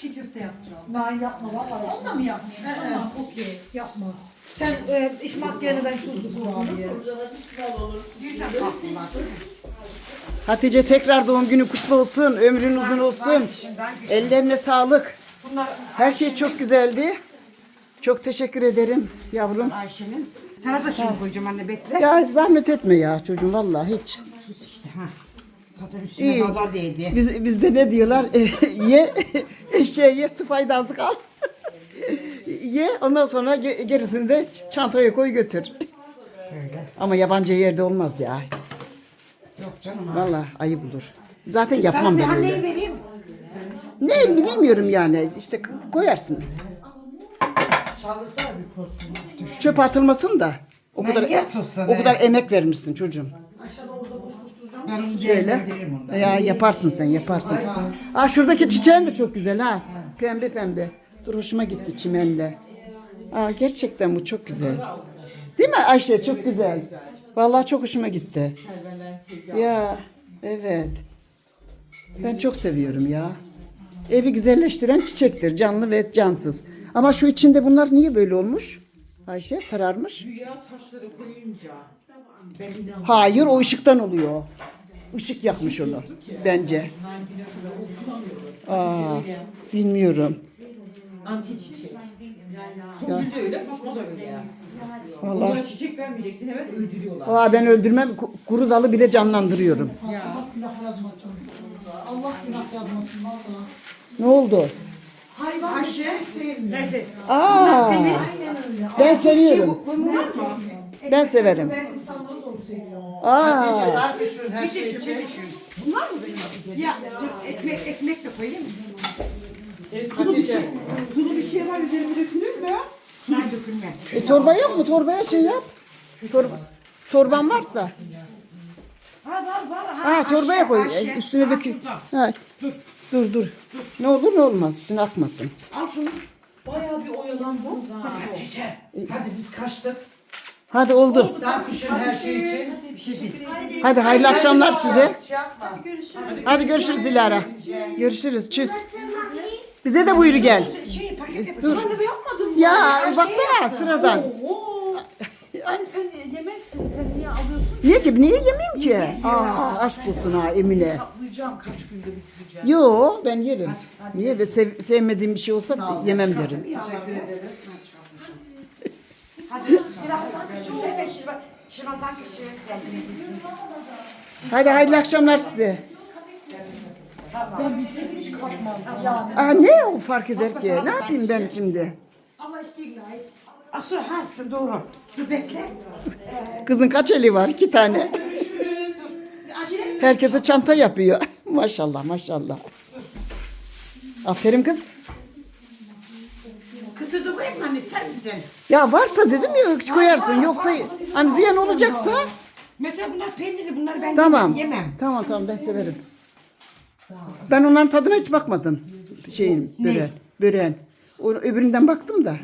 Çiğ köfte yapacağım. Nein yapma vallahi yapma. Onu da mı yapmayayım? Evet. Tamam okey. Yapma. Sen e, iş maddeni ben tuzlu kurabiye. Birden kalktılar. Hatice tekrar doğum günü kutlu olsun. Ömrün uzun olsun. Ellerine sağlık. Bunlar Her şey çok güzeldi. Çok teşekkür ederim yavrum. Ayşe'nin. Sana da şimdi koyacağım anne bekle. Ya zahmet etme ya çocuğum vallahi hiç. Sus işte ha. Zaten üstüne İyi. nazar değdi. Biz, bizde ne diyorlar? ye, eşeğe ye, su faydası kal. ye, ondan sonra ge- gerisini de çantaya koy götür. Şöyle. Ama yabancı yerde olmaz ya. Yok canım ha. Vallahi ayıp olur. Zaten Sana yapmam ben anneyi öyle. vereyim? Ne bilmiyorum yani. İşte koyarsın. Bir. Çöp atılmasın da. O Ne kadar o kadar emek vermişsin çocuğum. Ben Şöyle. Ya yaparsın sen yaparsın. Aa şuradaki çiçeğin de çok güzel ha. Pembe pembe. Dur hoşuma gitti çimenle. Aa gerçekten bu çok güzel. Değil mi Ayşe çok güzel. Vallahi çok hoşuma gitti. Ya evet. Ben çok seviyorum ya. Evi güzelleştiren çiçektir. Canlı ve cansız. Ama şu içinde bunlar niye böyle olmuş? Ayşe sararmış. Hayır o ışıktan oluyor. Işık yakmış onu bence. Aa, bilmiyorum. Anti çiçek. Songül de öyle, Fatma da öyle ya. Vallahi. Onlara çiçek vermeyeceksin hemen öldürüyorlar. Aa, ben öldürmem. Ku- Kuru dalı bile canlandırıyorum. Ya. Günah yazmasın. Allah günah yazmasın valla. Ne oldu? Hayvan Ayşe Nerede? Aa, ben seviyorum. Ben severim. Ben. Aa, Dar düşün her şey için. Bunlar mı benim Ya dur ekmek, ekmek de koyayım mı? Hatice. Sulu bir şey var üzerine dökülür mü? Sulu dökülmez. e, torba yok mu? Torbaya şey yap. Tor torban varsa. Ha var var. Ha, Ha torbaya koy. E, Üstüne dökül. Ha. Dur dur. Ne olur ne olmaz. Üstüne akmasın. Al şunu. Bayağı bir oyalandım. Hatice. Hadi biz kaçtık. Hadi oldu. Düşün her şey için. Bir şey. Hadi hayırlı akşamlar size. Hadi görüşürüz Dilara. Görüşürüz. Çüz. Bize de buyur gel. Şey paket. Dur. Yapmadım. Ya baksana sıradan. Anne sen yemezsin. Sen niye alıyorsun? Niye ki? Niye yemeyeyim ki? Aa, aşk olsun ha Emine. Saklayacağım kaç günde bitireceğim. Yo ben yerim. Niye? Ve sev- sevmediğim bir şey olsa yemem derim. Teşekkür ederim. Hadi hayırlı akşamlar size. Ben hiç. Aa, ne o fark eder ki? Ne yapayım ben şimdi? Aksu ha sen doğru. Dur bekle. Kızın kaç eli var? İki tane. Herkese çanta yapıyor. maşallah maşallah. Aferin kız. Misin? Ya varsa dedim ya koyarsın. Yoksa hani ziyan olacaksa Mesela bunlar peynirli bunları ben tamam. yemem. yemem. Tamam tamam ben severim. Ben onların tadına hiç bakmadım. Şeyin böreğin. Böreğin. O, öbüründen baktım da.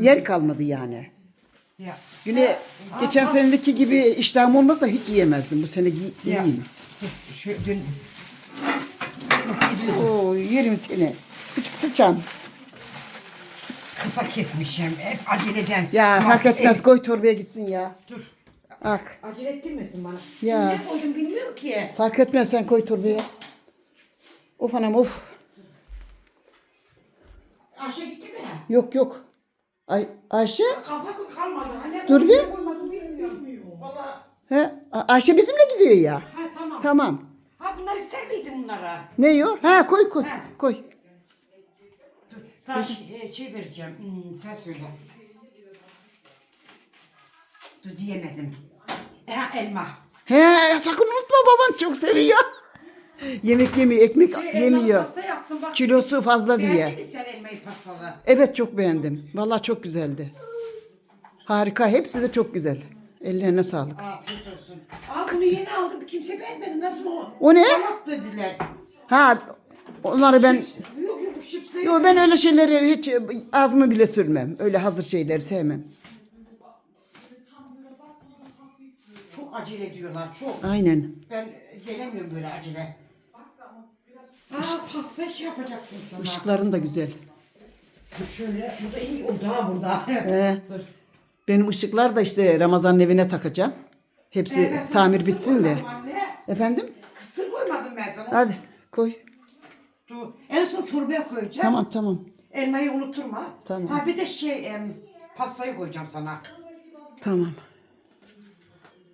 Yer kalmadı yani. Ya. Yine geçen senedeki gibi iştahım olmasa hiç yiyemezdim. Bu sene gi- Ya. yiyeyim. Şu dün Oo yerim seni. Küçük sıçan. Kısa kesmişim hep aceleden. Ya Ama fark etmez koy torbaya gitsin ya. Dur. Ak. Acele ettirmesin bana. Ya. Ne koydum bilmiyorum ki. Fark etmez sen koy torbaya. Of anam of. Ayşe gitti mi? Yok yok. Ay Ayşe. Kafa kalmadı. Anne Dur bir. koymadı bilmiyorum. He, A- Ayşe bizimle gidiyor ya. Ha tamam. Tamam. Ha bunlar ister miydin bunlara? Ne o? Ha koy koy. Ha. Koy. Dur. Daha şey, şey vereceğim. Hmm, sen söyle. Dur diyemedim. Ha elma. He sakın unutma baban çok seviyor. Yemek yemiyor, ekmek yemiyor. Pasta yaptım bak. Kilosu fazla Beğendin diye. mi sen elmayı pastalı? Evet çok beğendim. Vallahi çok güzeldi. Harika. Hepsi de çok güzel. Ellerine sağlık. Afiyet olsun. Aa bunu yeni aldım. Kimse beğenmedi. Nasıl o? O ne? Damak dediler. Ha onları ben Yo ben öyle şeyleri hiç ağzımı bile sürmem. Öyle hazır şeyleri sevmem. Çok acele ediyorlar çok. Aynen. Ben gelemiyorum böyle acele. Aa pasta şey yapacaktım sana. Işıkların da güzel. Dur şöyle. Bu da iyi. O daha burada. Ee, Dur. benim ışıklar da işte Ramazan'ın evine takacağım. Hepsi ben sana tamir kısır bitsin de. koymadım Anne. Efendim? Kısır koymadım ben sana. Hadi koy. En son çorbaya koyacağım. Tamam tamam. Elmayı unutturma. Tamam. Ha bir de şey em, pastayı koyacağım sana. Tamam.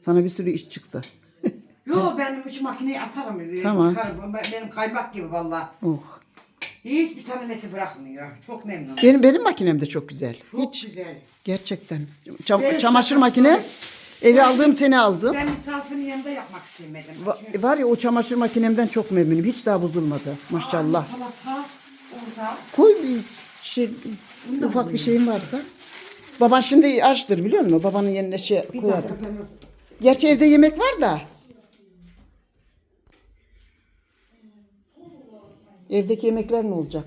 Sana bir sürü iş çıktı. Yo ben şu makineyi atarım. Ee, Tamam. Benim kaymak gibi valla. Oh. Hiçbir tane leke bırakmıyor. Çok memnunum. Benim benim makinem de çok güzel. Çok Hiç güzel. gerçekten. Çam- Evet, çamaşır makine evi aldığım sene aldım. Ben misafirin yanında yapmak istemedim. Çünkü- Va- var ya o çamaşır makinemden çok memnunum. Hiç daha bozulmadı. Maşallah. Aa, Salata orada. Koy bir şey ufak bir şeyin varsa. Baban şimdi açtır biliyor musun? Babanın yerine şey Bir koyarım. dakika ben Gerçi evde yemek var da. Evdeki yemekler ne olacak?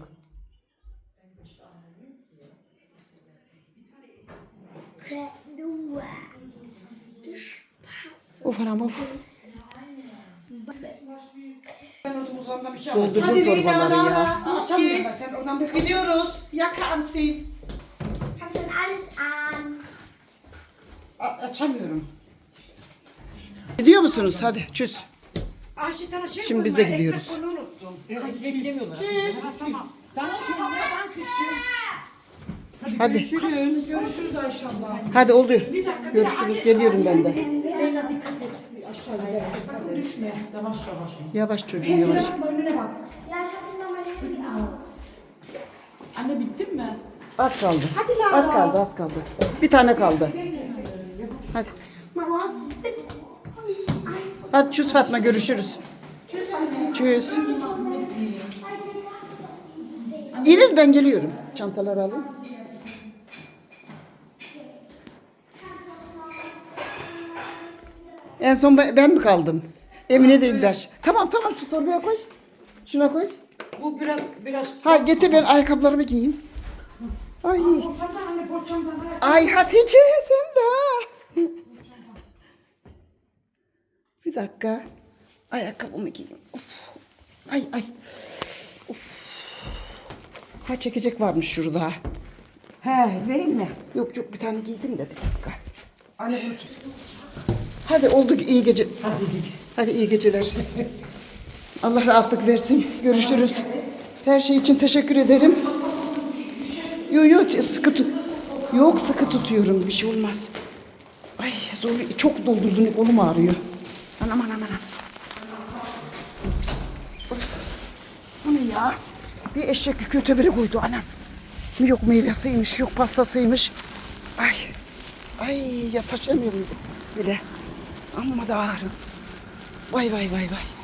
Of anam of. Ben bir şey Doldurdum alacağım. torbaları ya. Sen oradan bir Gidiyoruz. Jacke anziehen. Hab dann alles an. A- açamıyorum. Gidiyor musunuz? Hadi çüz. Ayşe sana şey Şimdi biz koyma, de gidiyoruz. koymayı unuttum. Evet, beklemiyorlar. Ha, tamam. Ben küçüğüm. Hadi. Görüşürüz. Görüşürüz Ayşe abla. Hadi oldu. Görüşürüz. Geliyorum ben de. Leyla dikkat et. Sakın düşme. Yavaş yavaş. Yavaş çocuğum yavaş. Bak önüne bak. Noch mein Handy auf. Anne bittin mi? Az kaldı. Az kaldı, az kaldı. Bir tane kaldı. Hadi. Mama, bitte? Hadi çüz Fatma görüşürüz. Çüz. İniz ben geliyorum. Çantaları alayım. En son ben, ben mi kaldım? Emine de İldaş. Tamam tamam şu torbaya koy. Şuna koy. Bu biraz biraz Ha getir ben ayakkabılarımı giyeyim. Ay. Ay Hatice sen de. Bir dakika. Ayakkabımı giyeyim. Of. Ay ay. Of. Ha çekecek varmış şurada. He vereyim mi? Yok yok bir tane giydim de bir dakika. Anne bunu. Hadi oldu iyi gece. Hadi iyi geceler. Allah rahatlık versin. Görüşürüz. Her şey için teşekkür ederim. Yok yok sıkı tut. Yok sıkı tutuyorum bir şey olmaz. Ay zor çok doldurdun kolum ağrıyor. Anam anam anam. Bu ne ya? Bir eşek yükü öteberi koydu anam. Yok meyvesiymiş, yok pastasıymış. Ay, ay ya taşıyamıyorum bile. Amma da ağrım. Vay vay vay vay.